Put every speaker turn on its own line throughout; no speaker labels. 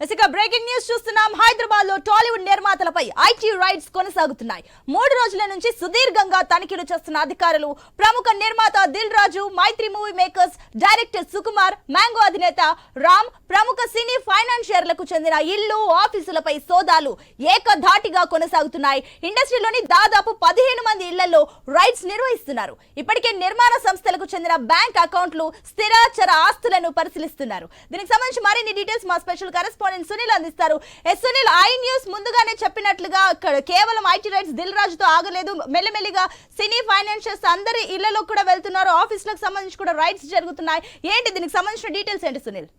Breaking news చూస్తున్నాం. హైదరాబాద్లో Tollywood నిర్మాతలపై IT rides కొనసాగుతున్నాయి. మూడు రోజుల నుంచి సుదీర్ఘంగా తనిఖీలు చేస్తున్న అధికారులు ప్రముఖ నిర్మాత Dil Raju Mythri movie makers director Sukumar mango అధినేత రామ్ ప్రముఖ సినీ ఫైనాన్షియర్లకు చెందిన ఇల్లు ఆఫీసులపై సోదాలు ఏకధాటిగా కొనసాగుతున్నాయి. ఇండస్ట్రీలోని దాదాపు పదిహేను మంది ఇళ్ళలో రైట్స్ నిర్వహిస్తున్నారు. ఇప్పటికే నిర్మాణ సంస్థలకు చెందిన బ్యాంక్ అకౌంట్లు స్థిరాచర ఆస్తులను పరిశీలిస్తున్నారు. దీనికి సంబంధించి మరిన్ని డీటెయిల్స్ మా స్పెషల్ కరెస్పాండెంట్ సునీల్ అందిస్తారు. ఎస్ సునీల్ ఐ న్యూస్ ముందుగానే చెప్పినట్లుగా అక్కడ కేవలం ఐటీ రైట్స్ దిల్ రాజుతో ఆగలేదు. మెల్లమెల్లిగా సినీ ఫైనాన్షియల్స్ అందరి ఇళ్ళలో కూడా వెళ్తున్నారు. ఆఫీసులకు సంబంధించి కూడా రైట్స్ జరుగుతున్నాయి. ఏంటి దీనికి సంబంధించిన డీటెయిల్స్ ఏంటి సునీల్?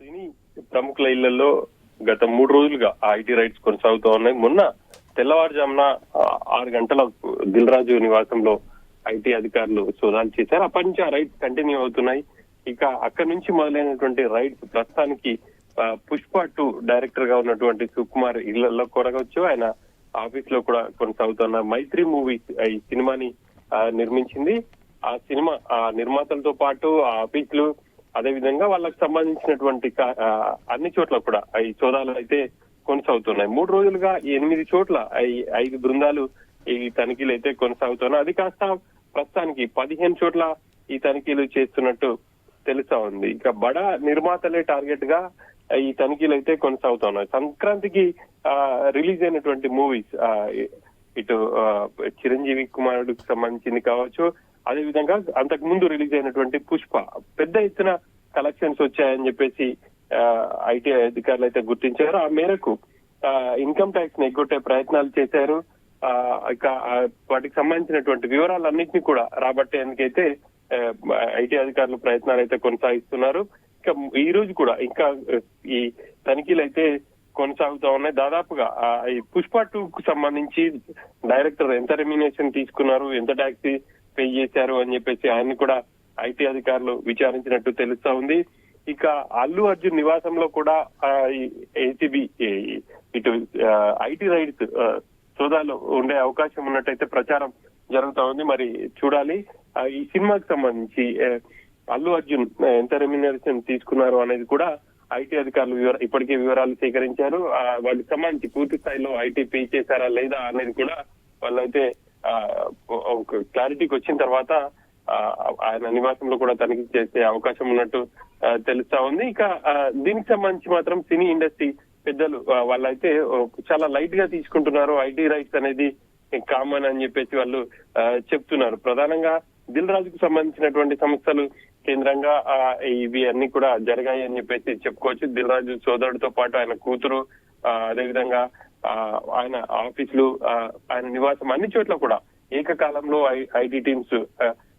సినీ ప్రముఖుల ఇళ్ళలో గత మూడు రోజులుగా ఐటీ రైట్స్ కొనసాగుతూ ఉన్నాయి. మొన్న తెల్లవారుజామున ఆరు గంటల దిల్ రాజు నివాసంలో ఐటీ అధికారులు సోదాలు చేశారు. అప్పటి నుంచి ఆ రైట్స్ కంటిన్యూ అవుతున్నాయి. ఇక అక్కడి నుంచి మొదలైనటువంటి రైట్స్ ప్రస్తుతానికి పుష్ప టూ డైరెక్టర్గా ఉన్నటువంటి సుకుమార్ ఇళ్ళలో కొనగవచ్చు ఆయన ఆఫీస్లో కూడా కొనసాగుతున్న మైత్రి మూవీ ఈ సినిమాని ఆ, నిర్మించింది. ఆ సినిమా ఆ నిర్మాతలతో పాటు ఆ ఆఫీసులు అదే విధంగా వాళ్ళకి సంబంధించినటువంటి కా- అన్ని చోట్ల కూడా ఈ చోదాలు అయితే కొనసాగుతున్నాయి. మూడు రోజులుగా ఎనిమిది చోట్ల ఐదు బృందాలు ఈ తనిఖీలు అయితే కొనసాగుతున్నాయి. అది కాస్త ప్రస్తుతానికి పదిహేను చోట్ల ఈ తనిఖీలు చేస్తున్నట్టు తెలుసా ఉంది. ఇక బడా నిర్మాతలే టార్గెట్గా ఈ తనిఖీలు అయితే కొనసాగుతున్నాయి. సంక్రాంతికి రిలీజ్ అయినటువంటి మూవీస్ ఇటు ఆ, చిరంజీవి కుమారుడికి సంబంధించింది కావచ్చు అదే విధంగా అంతకు ముందు రిలీజ్ అయినటువంటి పుష్ప. పెద్ద ఎత్తున కలెక్షన్స్ వచ్చాయని చెప్పేసి ఐటీ అధికారులు అయితే గుర్తించారు. ఆ మేరకు ఇన్కమ్ ట్యాక్స్ని ఎగ్గొట్టే ప్రయత్నాలు చేశారు. ఆ, ఇక వాటికి సంబంధించినటువంటి వివరాలన్నింటినీ కూడా రాబట్టేందుకైతే ఐటీ అధికారులు ప్రయత్నాలు అయితే కొనసాగిస్తున్నారు. ఇంకా ఈ రోజు కూడా ఇంకా ఈ తనిఖీలు అయితే కొనసాగుతా ఉన్నాయి. దాదాపుగా ఈ పుష్ప టూ కు సంబంధించి డైరెక్టర్ ఎంత రెమ్యునేషన్ తీసుకున్నారు ఎంత ట్యాక్సీ పే చేశారు అని చెప్పేసి ఆయన్ని కూడా ఐటీ అధికారులు విచారించినట్టు తెలుస్తా ఉంది. ఇక అల్లు అర్జున్ నివాసంలో కూడా ఏసీబీ ఇటు ఐటీ రైడ్స్ సోదాలు ఉండే అవకాశం ఉన్నట్టయితే ప్రచారం జరుగుతా ఉంది. మరి చూడాలి. ఈ సినిమాకి సంబంధించి అల్లు అర్జున్ ఎంత రెమ్యునరేషన్ తీసుకున్నారు అనేది కూడా ఐటీ అధికారులు వివర ఇప్పటికే వివరాలు సేకరించారు. ఆ, వాటికి సంబంధించి పూర్తి స్థాయిలో ఐటీ పే చేశారా లేదా అనేది కూడా వాళ్ళైతే ఆ, ఒక క్లారిటీకి వచ్చిన తర్వాత ఆ, ఆయన నివాసంలో కూడా తనిఖీ చేసే అవకాశం ఉన్నట్టు తెలుస్తా ఉంది. ఇక ఆ, దీనికి సంబంధించి మాత్రం సినీ ఇండస్ట్రీ పెద్దలు వాళ్ళైతే చాలా లైట్గా తీసుకుంటున్నారు. ఐటీ రైట్స్ అనేది కామన్ అని చెప్పేసి వాళ్ళు ఆ, చెప్తున్నారు. ప్రధానంగా దిల్ రాజుకు సంబంధించినటువంటి సంస్థలు కేంద్రంగా ఆ, ఇవి అన్ని కూడా జరిగాయి అని చెప్పేసి చెప్పుకోవచ్చు. దిల్ రాజు సోదరుడితో పాటు ఆయన కూతురు ఆ, అదేవిధంగా ఆ, ఆయన ఆఫీసులు ఆ, ఆయన నివాసం అన్ని చోట్ల కూడా ఏకకాలంలో ఐటీ టీమ్స్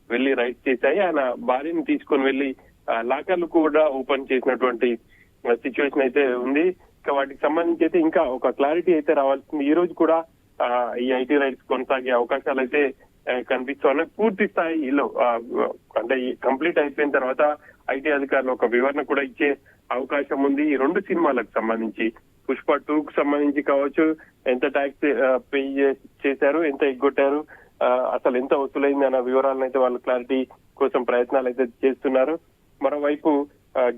వెళ్ళి రైడ్ చేశాయి. ఆయన భార్యని తీసుకొని వెళ్ళి ఆ, లాకర్లు కూడా ఓపెన్ చేసినటువంటి సిచ్యువేషన్ అయితే ఉంది. ఇంకా వాటికి సంబంధించి అయితే ఇంకా ఒక క్లారిటీ అయితే రావాల్సింది. ఈ రోజు కూడా ఆ, ఈ ఐటీ రైట్స్ కొనసాగే అవకాశాలు అయితే ఆ, కనిపిస్తున్నాయి పూర్తి స్థాయిలో అంటే కంప్లీట్ అయిపోయిన తర్వాత ఐటీ అధికారులు ఒక వివరణ కూడా ఇచ్చే అవకాశం ఉంది. ఈ రెండు సినిమాలకు సంబంధించి పుష్ప టూ కు సంబంధించి కావచ్చు ఎంత ట్యాక్స్ పే చేశారు ఎంత ఎగ్గొట్టారు అసలు ఎంత వసూలైంది అన్న వివరాలను అయితే వాళ్ళు క్లారిటీ కోసం ప్రయత్నాలు అయితే చేస్తున్నారు. మరోవైపు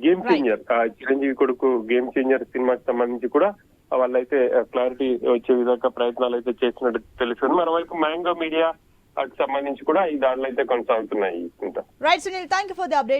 గేమ్. చేంజర్ చిరంజీవి కొడుకు గేమ్ చేంజర్ సినిమాకి సంబంధించి కూడా వాళ్ళైతే క్లారిటీ వచ్చే విధంగా ప్రయత్నాలు అయితే చేస్తున్నట్టు తెలుస్తుంది. మరోవైపు మ్యాంగో మీడియా సంబంధించి కూడా ఈ దాడులు అయితే కొనసాగుతున్నాయి
right Sunil thank you for the update